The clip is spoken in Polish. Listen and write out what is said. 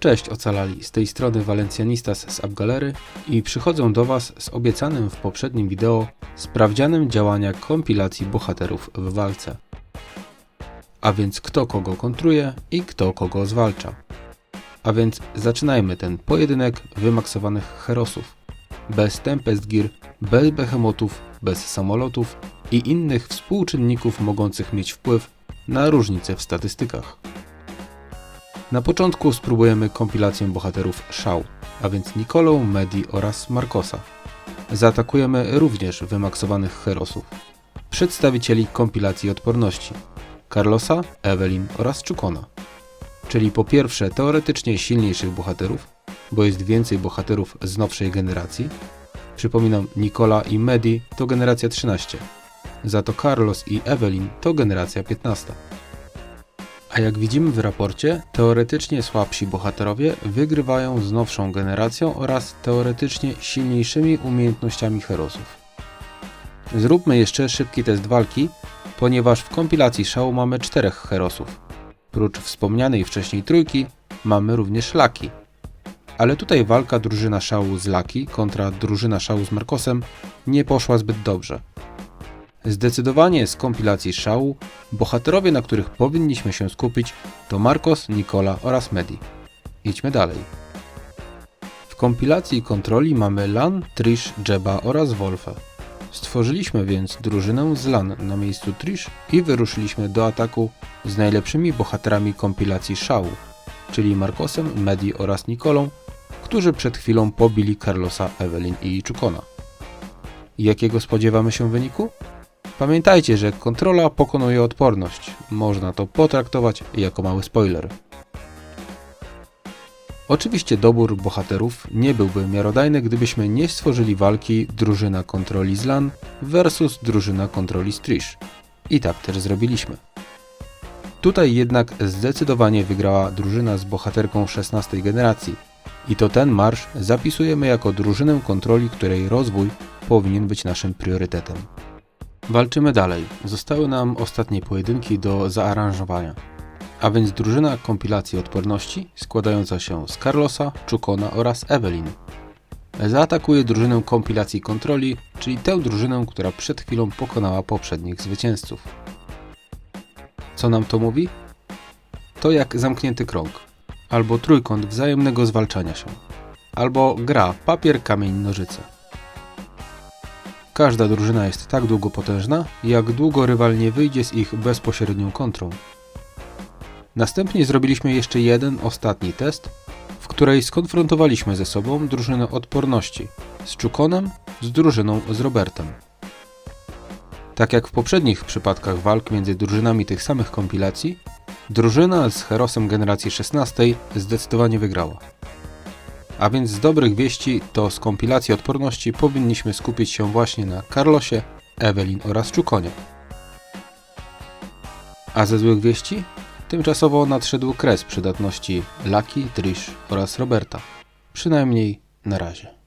Cześć ocalali, z tej strony Valencianistas z Abgalery i przychodzę do Was z obiecanym w poprzednim wideo sprawdzianem działania kompilacji bohaterów w walce. A więc kto kogo kontruje i kto kogo zwalcza. A więc zaczynajmy ten pojedynek wymaksowanych herosów. Bez Tempest Gear, bez behemotów, bez samolotów i innych współczynników mogących mieć wpływ na różnice w statystykach. Na początku spróbujemy kompilację bohaterów Shao, a więc Nikolą, Medi oraz Markosa. Zaatakujemy również wymaksowanych herosów. Przedstawicieli kompilacji odporności Carlosa, Evelyn oraz Chukona. Czyli po pierwsze teoretycznie silniejszych bohaterów, bo jest więcej bohaterów z nowszej generacji. Przypominam, Nikola i Medi to generacja 13, za to Carlos i Evelyn to generacja 15. A jak widzimy w raporcie, teoretycznie słabsi bohaterowie wygrywają z nowszą generacją oraz teoretycznie silniejszymi umiejętnościami herosów. Zróbmy jeszcze szybki test walki, ponieważ w kompilacji szału mamy czterech herosów. Prócz wspomnianej wcześniej trójki, mamy również Laki. Ale tutaj walka drużyna szału z Laki kontra drużyna szału z Markosem nie poszła zbyt dobrze. Zdecydowanie z kompilacji szału bohaterowie, na których powinniśmy się skupić, to Marcos, Nikola oraz Medi. Idźmy dalej. W kompilacji kontroli mamy Lan, Trish, Jeba oraz Wolfę. Stworzyliśmy więc drużynę z Lan na miejscu Trish i wyruszyliśmy do ataku z najlepszymi bohaterami kompilacji szału, czyli Marcosem, Medi oraz Nikolą, którzy przed chwilą pobili Carlosa, Evelyn i Chukona. Jakiego spodziewamy się wyniku? Pamiętajcie, że kontrola pokonuje odporność. Można to potraktować jako mały spoiler. Oczywiście dobór bohaterów nie byłby miarodajny, gdybyśmy nie stworzyli walki drużyna kontroli z LAN versus drużyna kontroli z. I tak też zrobiliśmy. Tutaj jednak zdecydowanie wygrała drużyna z bohaterką 16 generacji. I to ten marsz zapisujemy jako drużynę kontroli, której rozwój powinien być naszym priorytetem. Walczymy dalej. Zostały nam ostatnie pojedynki do zaaranżowania. A więc drużyna kompilacji odporności składająca się z Carlosa, Chukona oraz Evelyn. Zaatakuje drużynę kompilacji kontroli, czyli tę drużynę, która przed chwilą pokonała poprzednich zwycięzców. Co nam to mówi? To jak zamknięty krąg, albo trójkąt wzajemnego zwalczania się, albo gra papier, kamień, nożyce. Każda drużyna jest tak długo potężna, jak długo rywal nie wyjdzie z ich bezpośrednią kontrą. Następnie zrobiliśmy jeszcze jeden ostatni test, w której skonfrontowaliśmy ze sobą drużynę odporności z Czukonem z drużyną z Robertem. Tak jak w poprzednich przypadkach walk między drużynami tych samych kompilacji, drużyna z Herosem generacji 16 zdecydowanie wygrała. A więc z dobrych wieści to z kompilacji odporności powinniśmy skupić się właśnie na Carlosie, Evelyn oraz Czukonie. A ze złych wieści? Tymczasowo nadszedł kres przydatności Lucky, Trish oraz Roberta. Przynajmniej na razie.